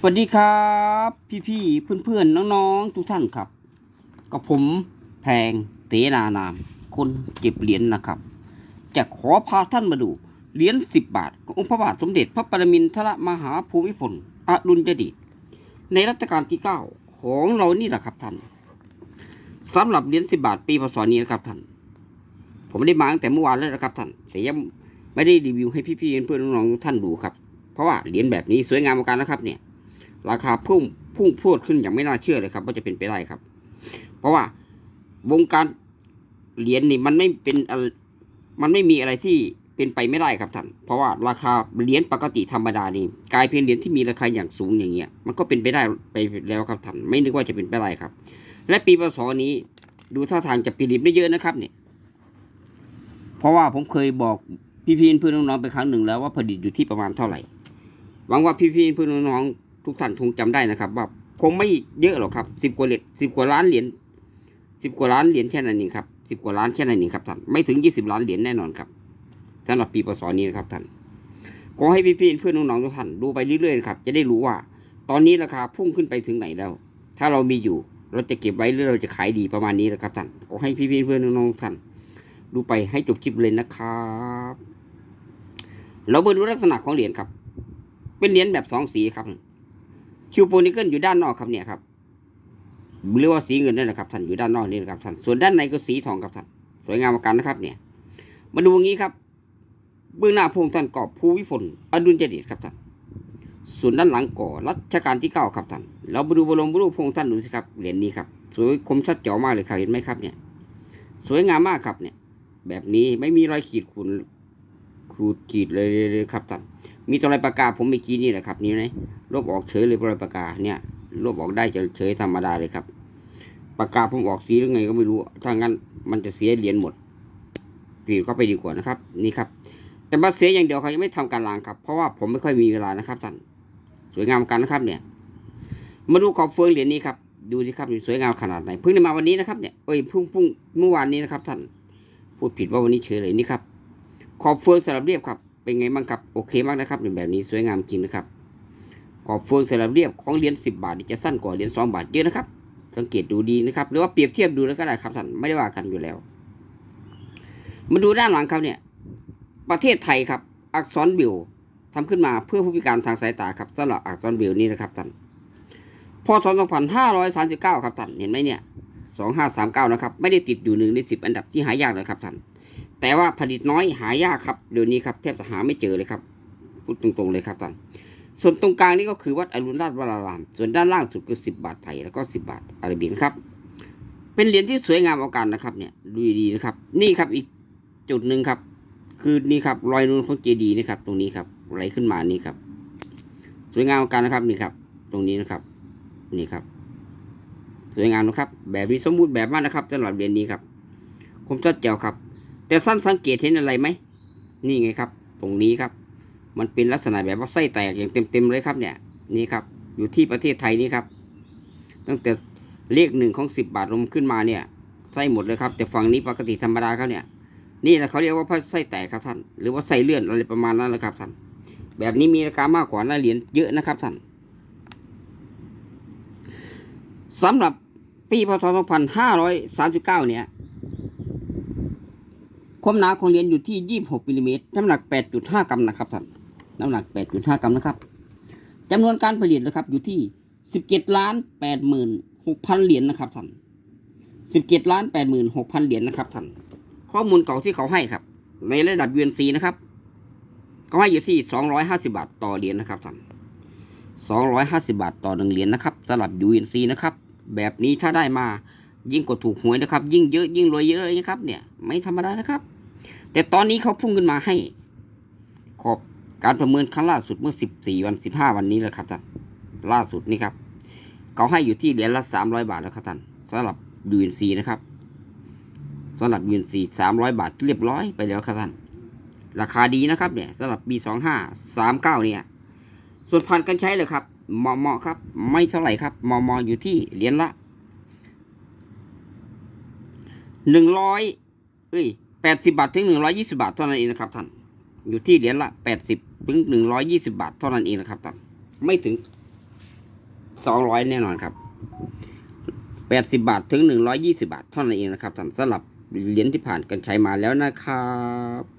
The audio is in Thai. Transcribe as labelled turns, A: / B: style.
A: สวัสดีครับ พี่ๆเพื่อนๆน้องๆทุกท่านครับ กับผมแพงเตนานาม คนเก็บเหรียญนะครับ จะขอพาท่านมาดูเหรียญสิบบาทขององค์พระบาทสมเด็จพระปรมินทรมหาภูมิพลอดุลยเดชในรัชกาลที่เก้าของเรานี่แหละครับท่านสำหรับเหรียญสิบบาทปีพศนี้นะครับท่าน ผมได้มาตั้งแต่เมื่อวานแล้วนะครับท่าน แต่ยังไม่ได้รีวิวให้พี่ๆเพื่อนๆน้องๆทุกท่านดูครับ เพราะว่าเหรียญแบบนี้สวยงามมือนกันนะครับเนี่ย ราคาพุ่งพุ่งพรวดขึ้นอย่างไม่น่าเชื่อเลยครับ ว่าจะเป็นไปได้ครับ เพราะว่าวงการเหรียญนี่มันไม่เป็นมันไม่มีอะไรที่เป็นไปไม่ได้ครับท่าน เพราะว่าราคาเหรียญปกติธรรมดานี่กลายเป็นเหรียญที่มีราคาอย่างสูงอย่างเงี้ย มันก็เป็นไปได้ไปแล้วครับท่าน ไม่นึกว่าจะเป็นไปได้ครับ และปีพศนี้ดูท่าทางจะผลิตไม่เยอะนะครับเนี่ย เพราะว่าผมเคยบอกพี่ๆเพื่อนน้องๆไปครั้งหนึ่งแล้วว่าผลิตอยู่ที่ประมาณเท่าไหร่ หวังว่าพี่ๆเพื่อนน้องๆ ทุกท่านคงจำได้นะครับ ว่าคงไม่เยอะหรอกครับสิบกว่าเหรียญสิบกว่าล้านเหรียญสิบกว่าล้านเหรียญแค่นั้นเองครับสิบกว่าล้านแค่นั้นเองครับท่านไม่ถึงยี่สิบล้านเหรียญแน่นอนครับสำหรับปีพศนี้นะครับท่านขอให้พี่ๆเพื่อนน้องๆทุกท่านดูไปเรื่อยๆครับจะได้รู้ว่า ตอนนี้ราคาพุ่งขึ้นไปถึงไหนแล้ว ถ้าเรามีอยู่เราจะเก็บไว้หรือเราจะขายดีประมาณนี้นะครับท่านขอให้พี่ๆเพื่อนน้องๆท่านดูไปให้จบคลิปเลยนะครับ เรามาดูลักษณะของเหรียญครับ เป็นเหรียญแบบสองสีครับ คิวโปนิเกิลอยู่ด้านนอกครับเนี่ยครับเรียกว่าสีเงินนั่นแหละครับท่านอยู่ด้านนอกนี่นะครับท่านส่วนด้านในก็สีทองครับท่านสวยงามมือนกันนะครับเนี่ย มาดูอย่างนี้ครับ เบื้องหน้าพงท่านกอบภูวิพลอดุลยเดชครับท่านส่วนด้านหลังก่อรัชกาลที่เก้าครับท่านเรามาดูบรมรูปพงท่านดูสิครับเหรียญนี้ครับสวยคมชัดเจ๋อมากเลยครับเห็นไหมครับเนี่ย สวยงามมากครับเนี่ย แบบนี้ไม่มีรอยขีดขุนขูดขีดเลยครับท่าน มีตัวลายปากกาผมเมื่อกี้นี่แหละครับนี่ไหมลบออกเฉยเลยตัวลายปากกาเนี่ยลบออกได้จะเฉยธรรมดาเลยครับปากกาผมออกสีหรือไงก็ไม่รู้ ถ้างั้นมันจะเสียเหรียญหมดปีเข้าไปดีกว่านะครับ นี่ครับ แต่มาเสียอย่างเดียวเขายังไม่ทำการล้างครับ เพราะว่าผมไม่ค่อยมีเวลานะครับท่านสวยงามกันนะครับ เนี่ย มาดูขอบเฟืองเหรียญนี้ครับดูสิครับสวยงามขนาดไหนเพิ่งได้มาวันนี้นะครับเนี่ยเอ้ยเพิ่งเพิ่งเมื่อวานนี้นะครับท่านพูดผิดว่าวันนี้เฉยเลยนี่ครับ ขอบเฟืองสลับเรียบครับ เป็นไงบ้างครับโอเคมากนะครับแบบนี้สวยงามจริงนะครับขอบเฟืองสลับเรียบของเหรียญสิบบาทนี่จะสั้นกว่าเหรียญสองบาทเยอะนะครับ สังเกตดูดีนะครับ หรือว่าเปรียบเทียบดูแล้วก็ได้ครับท่านไม่ได้ว่ากันอยู่แล้ว มาดูด้านหลังครับเนี่ย ประเทศไทยครับ อักษรบิวทำขึ้นมาเพื่อผู้พิการทางสายตาครับสำหรับอักษรบิวนี้นะครับท่านพศ2539 ครับท่านเห็นไหมเนี่ย2539 นะครับ ไม่ได้ติดอยู่หนึ่งในสิบอันดับที่หายากเลยครับท่าน แต่ว่าผลิตน้อยหายากครับเดี๋ยวนี้ครับแทบจะหาไม่เจอเลยครับพูดตรงๆเลยครับท่านส่วนตรงกลางนี่ก็คือวัดอรุณราชวราราม ส่วนด้านล่างสุดคือสิบบาทไทยแล้วก็สิบบาทอาราบินครับ เป็นเหรียญที่สวยงามเอาการนะครับเนี่ยดูดีนะครับ นี่ครับอีกจุดหนึ่งครับ คือนี่ครับรอยนูนของเจดีนะครับ ตรงนี้ครับไหลขึ้นมานี่ครับ สวยงามเอาการนะครับนี่ครับ ตรงนี้นะครับ นี่ครับ สวยงามนะครับ แบบนี้สมบูรณ์แบบมากนะครับสำหรับเหรียญนี้ครับคมชัดเจ๋วครับ แต่สั้นสังเกตเห็นอะไรไหม นี่ไงครับ ตรงนี้ครับ มันเป็นลักษณะแบบว่าไส้แตกอย่างเต็มๆเลยครับเนี่ย นี่ครับ อยู่ที่ประเทศไทยนี่ครับ ตั้งแต่เลขหนึ่งของสิบบาทลงขึ้นมาเนี่ย ไส้หมดเลยครับ แต่ฝั่งนี้ปกติธรรมดาเขาเนี่ย นี่แหละเขาเรียกว่าไส้แตกครับท่าน หรือว่าไส้เลื่อนอะไรประมาณนั้นแหละครับท่าน แบบนี้มีราคามากกว่าหน้าเหรียญเยอะนะครับท่านสำหรับปีพศ2539 เนี่ย ความหนาของเหรียญอยู่ที่ 26มิลลิเมตรน้ำหนัก 8.5 กรัมนะครับท่านน้ำหนัก 8.5 กรัมนะครับจำนวนการผลิตนะครับอยู่ที่ 17ล้าน86,000 เหรียญนะครับท่าน17ล้าน86,000 เหรียญนะครับท่านข้อมูลเก่าที่เขาให้ครับ ในระดับ UNC นะครับเขาให้อยู่ที่ 250 บาทต่อเหรียญนะครับท่าน250 บาทต่อหนึ่งเหรียญนะครับสำหรับ UNC นะครับแบบนี้ถ้าได้มายิ่งกว่าถูกหวยนะครับ ยิ่งเยอะยิ่งรวยเยอะนะครับเนี่ย ไม่ธรรมดานะครับ แต่ตอนนี้เขาพุ่งขึ้นมาให้ ขอบการประเมินครั้งล่าสุดเมื่อ 14 วัน 15 วันนี้แหละครับท่านล่าสุดนี่ครับ เขาให้อยู่ที่เหรียญละ 300 บาทแล้วครับท่านสำหรับ UNC นะครับสำหรับ UNC 300 บาทเรียบร้อยไปแล้วครับท่านราคาดีนะครับเนี่ยสำหรับปี 2539 เนี่ย ส่วนพันกันใช้เลยครับเหมาะเหมาะครับ ไม่เท่าไหร่ครับเหมาะเหมาะอยู่ที่เหรียญละหนึ่งร้อยเอ้ย 80 บาทถึง 120 บาทเท่านั้นเองนะครับท่าน อยู่ที่เหรียญละ 80 ถึง 120 บาทเท่านั้นเองนะครับท่าน ไม่ถึง 200 แน่นอนครับ 80 บาทถึง 120 บาทเท่านั้นเองนะครับท่านสำหรับเหรียญที่ผ่านกันใช้มาแล้วนะครับ